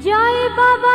জয় বাবা